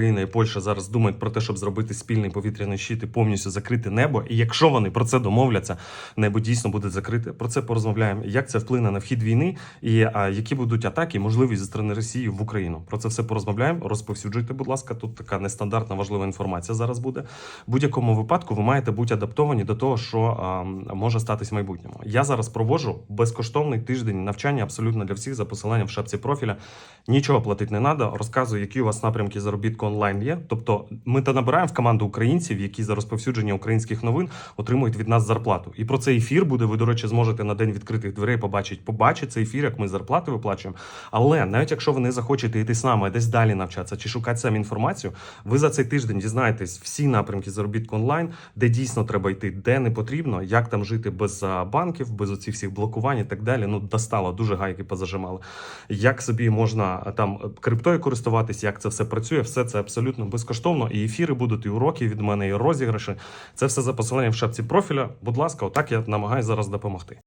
Україна і Польща зараз думають про те, щоб зробити спільний повітряний щит і повністю закрити небо. І якщо вони про це домовляться, небо дійсно буде закрите. Про це порозмовляємо. Як це вплине на вхід війни, і а, які будуть атаки, і можливість зі сторони Росії в Україну. Про це все порозмовляємо. Розповсюджуйте, будь ласка. Тут така нестандартна важлива інформація зараз буде. В будь-якому випадку ви маєте бути адаптовані до того, що а, може статись в майбутньому. Я зараз проводжу безкоштовний тиждень навчання абсолютно для всіх за посиланням в шапці профіля. Нічого платити не треба. Розказую, які у вас напрямки заробітку онлайн є. Тобто, ми та набираємо в команду українців, які за розповсюдження українських новин отримують від нас зарплату. І про цей ефір буде. Ви, до речі, зможете на день відкритих дверей побачити. Побачить цей ефір, як ми зарплати виплачуємо. Але навіть якщо ви не захочете йти з нами, десь далі навчатися чи шукати самі інформацію, ви за цей тиждень дізнаєтесь всі напрямки заробітку онлайн, де дійсно треба йти, де не потрібно, як там жити без банків, без оцих всіх блокувань і так далі. Ну достало, дуже гайки позажимали. Як собі можна там криптою користуватись, як це все працює, все абсолютно безкоштовно. І ефіри будуть, і уроки від мене, і розіграші. Це все за посиланням в шапці профіля. Будь ласка, отак я намагаюся зараз допомогти.